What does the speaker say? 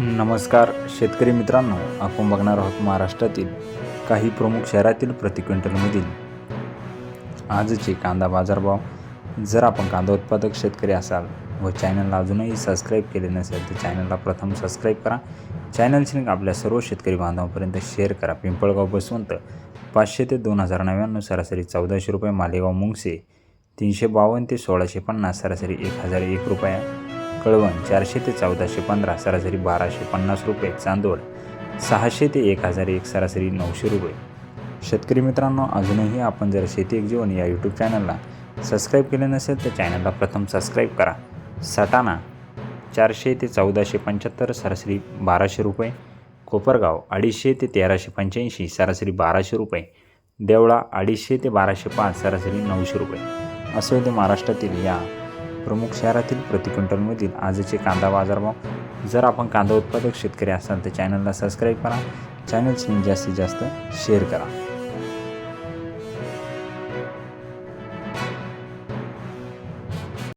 नमस्कार शेतकरी मित्रांनो. आपण बघणार आहोत महाराष्ट्रातील काही प्रमुख शहरातील प्रति क्विंटलमधील आजचे कांदा बाजारभाव. जर आपण कांदा उत्पादक शेतकरी असाल व चॅनलला अजूनही सबस्क्राईब केले नसेल तर चॅनलला प्रथम सबस्क्राईब करा. चॅनलची लिंक आपल्या सर्व शेतकरी बांधवांपर्यंत शेअर करा. पिंपळगाव बसवंत पाचशे ते दोन हजार नव्याण्णव सरासरी चौदाशे रुपये मालेगाव मुंगसे तीनशे बावन्न ते सोळाशे पन्नास सरासरी एक हजार एक रुपया. कळवण चारशे ते चौदाशे पंधरा सरासरी बाराशे पन्नास रुपये चांदोड सहाशे ते एक हजार एक सरासरी नऊशे रुपये. शेतकरी मित्रांनो अजूनही आपण जर शेती एक जीवन या यूट्यूब चॅनलला सबस्क्राईब केले नसेल तर चॅनलला प्रथम सबस्क्राईब करा. सटाणा चारशे ते चौदाशे पंच्याहत्तर सरासरी बाराशे रुपये. कोपरगाव अडीचशे ते तेराशे पंच्याऐंशी सरासरी बाराशे रुपये. देवळा अडीचशे ते बाराशे पाच सरासरी नऊशे रुपये. असं होते महाराष्ट्रातील या प्रमुख शहरातील प्रति क्विंटलमधील आजचे कांदा बाजारभाव. जर आपण कांदा उत्पादक शेतकरी असाल तर चॅनलला सबस्क्राईब करा. चॅनलची जास्तीत जास्त शेअर करा.